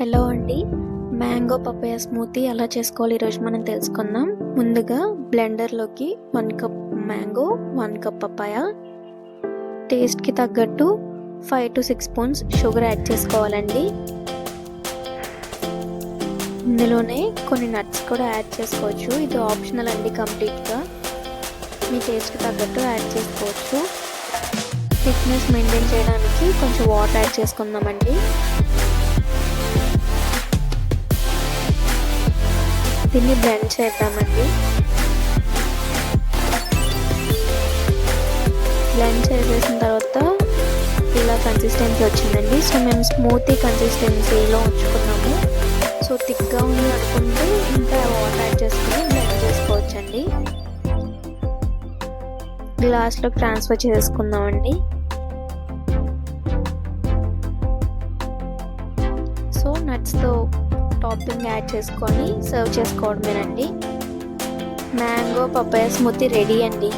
Hello అండి. Mango papaya smoothie ఎలా చేసుకోవాలి ఈరోజు మనం తెలుసుకుందాం. ముందుగా బ్లెండర్లోకి one cup mango one cup papaya. టేస్ట్కి తగ్గట్టు five to six spoons sugar add చేసుకోవాలండి. ఇందులోనే కొన్ని నట్స్ కూడా యాడ్ చేసుకోవచ్చు. ఇది ఆప్షనల్ అండి కంప్లీట్గా. మీ టేస్ట్కి తగ్గట్టు యాడ్ చేసుకోవచ్చు. థిక్నెస్ మెయింటైన్ చేయడానికి కొంచెం వాటర్ యాడ్ చేసుకుందామండి. దీన్ని బ్లెండ్ చేద్దామండి. బ్లెండ్ చేసేసిన తర్వాత ఇలా కన్సిస్టెన్సీ వచ్చిందండి. సో మేము స్మూతీ కన్సిస్టెన్సీలో ఉంచుకున్నాము. సో థిక్గా ఉంది అనుకుంటే ఇంకా వాటర్ యాడ్ చేసుకుని బ్లెండ్ చేసుకోవచ్చండి. గ్లాస్లో ట్రాన్స్ఫర్ చేసుకుందామండి. సో నట్స్తో టాపింగ్ యాడ్ చేసుకొని సర్వ్ చేసుకోవడమేనండి. మ్యాంగో పప్పాయ స్మూతీ రెడీ అండి.